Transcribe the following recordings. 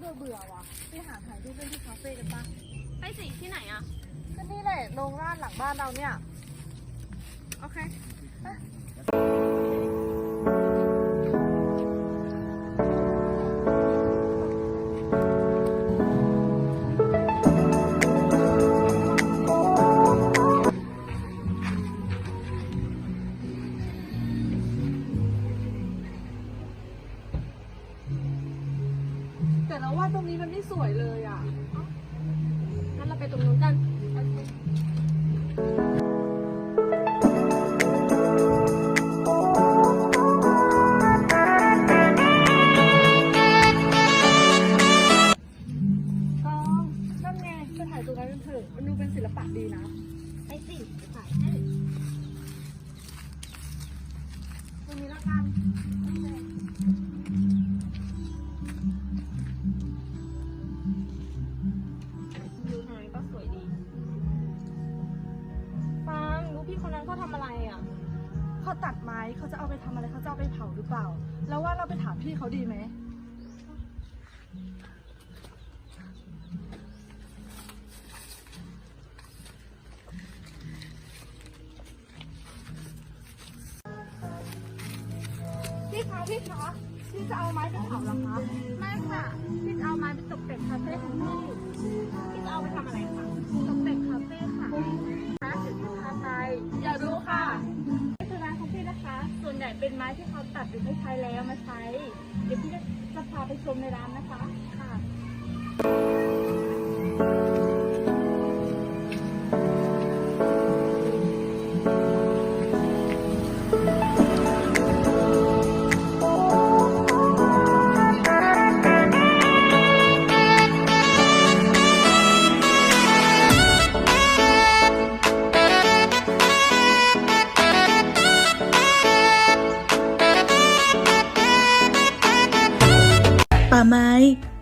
เบื่อเบื่อๆว่ะไปหาถ่ายรูปเล่นที่คาเฟ่กันปะไปสิที่ไหนอะก็นี่แหละโรงราดหลังบ้านเราเนี่ย โอเค แต่เราว่าตรงนี้มันไม่สวยเลยอะงั้นเราไปตรงนู้นกันก็นั่นไงจะถ่ายตรงนั้นกันเถอะมันดูเป็นศิลปะดีนะ ไปสิไปถ่ายให้ พี่คนนั้นเขาทำอะไรอะเขาตัดไม้เขาจะเอาไปทำอะไรเขาจะเอาไปเผาหรือเปล่า แล้วว่าเราไปถามพี่เขาดีไหมพี่คะพี่คะพี่จะเอาไม้ไปเผาเหรอคะไม่ค่ะพี่จะเอาไม้ไปตกแต่งคาเฟ่ของพี่พี่จะเอาไปทำอะไรคะตกแต่งคาเฟ่ค่ะ ไม้ที่เขาตัดหรือไม่ใช้แล้วมาใช้ เดี๋ยวพี่จะจะพาไปชมในร้านนะคะ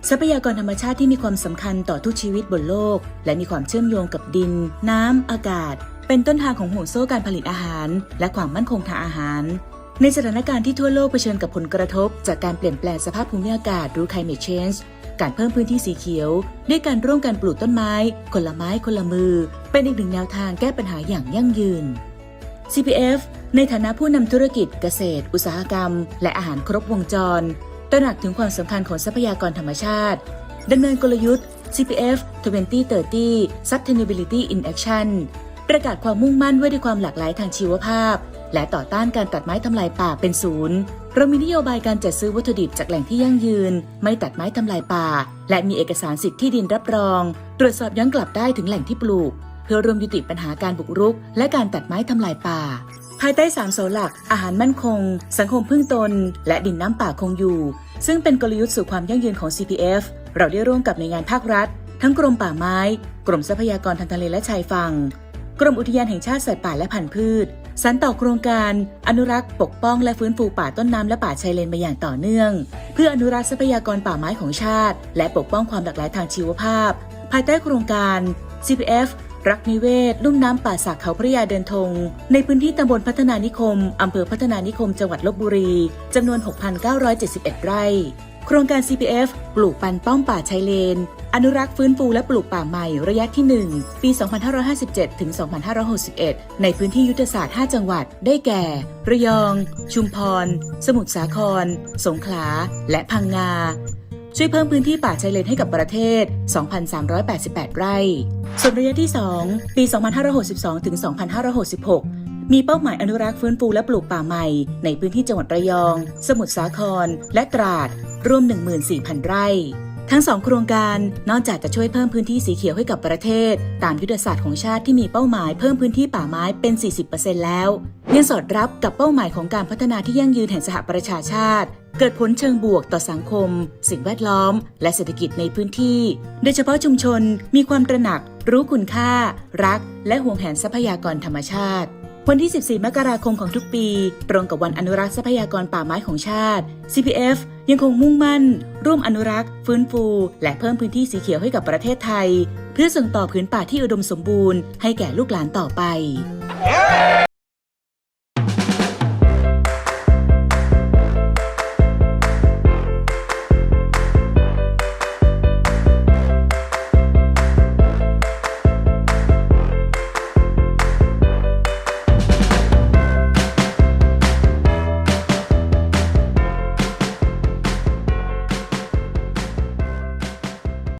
ทรัพยากรธรรมชาติที่มีความสำคัญต่อทุกชีวิตบนโลก และมีความเชื่อมโยงกับดิน น้ำ อากาศ เป็นต้นทางของห่วงโซ่การผลิตอาหาร และความมั่นคงทางอาหาร ในสถานการณ์ที่ทั่วโลกเผชิญกับผลกระทบ จากการเปลี่ยนแปลงสภาพภูมิอากาศหรือ climate change การเพิ่มพื้นที่สีเขียว ด้วยการร่วมกันปลูกต้นไม้คนละไม้คนละมือ เป็นอีกหนึ่งแนวทางแก้ปัญหาอย่างยั่งยืน CPF ในฐานะผู้นำธุรกิจเกษตร อุตสาหกรรม และอาหารครบวงจร ตระหนักถึงความสำคัญของทรัพยากรธรรมชาติดำเนินกลยุทธ์ CPF 2030 Sustainability in Action ประกาศความมุ่งมั่นไว้ด้วยความหลากหลายทางชีวภาพ และต่อต้านการตัดไม้ทำลายป่าเป็นศูนย์เรามีนโยบายการจัดซื้อวัตถุดิบจากแหล่งที่ยั่งยืน ไม่ตัดไม้ทำลายป่า และมีเอกสารสิทธิ์ที่ดินรับรอง ตรวจสอบย้อนกลับได้ถึงแหล่งที่ปลูก พื่อร่วมยุติปัญหาการบุกรุก และการตัดไม้ทำลายป่า ภายใต้สามเสาหลัก อาหารมั่นคง สังคมพึ่งตน และดินน้ำป่าคงอยู่ ซึ่งเป็นกลยุทธ์สู่ความยั่งยืนของ CPF เราได้ร่วมกับหน่วยงานภาครัฐ ทั้งกรมป่าไม้ กรมทรัพยากรทางทะเลและชายฝั่งกรมอุทยานแห่งชาติสัตว์ป่าและพันธุ์พืชสานต่อโครงการ อนุรักษ์ ปกป้องและฟื้นฟูป่าต้นน้ำและป่าชายเลนมาอย่างต่อเนื่อง เพื่ออนุรักษ์ทรัพยากรป่าไม้ของชาติ และปกป้องความหลากหลายทางชีวภาพ ภายใต้โครงการ CPF รักนิเวศ ลุ่มน้ำป่าสักเขาพระยาเดินทงในพื้นที่ตำบลพัฒนานิคม อำเภอพัฒนานิคม จังหวัดลบบุรีจำนวน 6,971 ไร่ โครงการ CPF ปลูกปันป้อมป่าชายเลน อนุรักษ์ฟื้นฟูและปลูกป่าใหม่ระยะที่ 1 ปี 2557 ถึง 2561 ในพื้นที่ยุทธศาสตร์ 5 จังหวัด ได้แก่ ระยอง ชุมพร สมุทรสาคร สงขลา และพังงา ช่วยเพิ่มพื้นที่ป่าชายเลนให้กับประเทศ 2,388 ไร่ ส่วนระยะที่ 2 ปี 2562 ถึง 2566 มีเป้าหมายอนุรักษ์ฟื้นฟูและปลูกป่าใหม่ ในพื้นที่จังหวัดระยอง สมุทรสาคร และตราด รวม 14,000 ไร่ ทั้งสองโครงการนอกจากจะช่วยเพิ่มพื้นที่สีเขียวให้กับประเทศ ตามยุทธศาสตร์ของชาติที่มีเป้าหมายเพิ่มพื้นที่ป่าไม้เป็น 40%แล้วยังสอดรับกับเป้าหมายของการพัฒนาที่ยั่งยืนแห่งสหประชาชาติ เกิดผลเชิงบวกต่อสังคม สิ่งแวดล้อม และเศรษฐกิจในพื้นที่ โดยเฉพาะชุมชนมีความตระหนัก รู้คุณค่า รัก และห่วงแหนทรัพยากรธรรมชาติวันที่ 14 มกราคมของทุกปี ตรงกับวันอนุรักษ์ทรัพยากรป่าไม้ของชาติ CPF ยังคงมุ่งมั่น ร่วมอนุรักษ์ ฟื้นฟู และเพิ่มพื้นที่สีเขียวให้กับประเทศไทย เพื่อส่งต่อพื้นป่าที่อุดมสมบูรณ์ให้แก่ลูกหลานต่อไป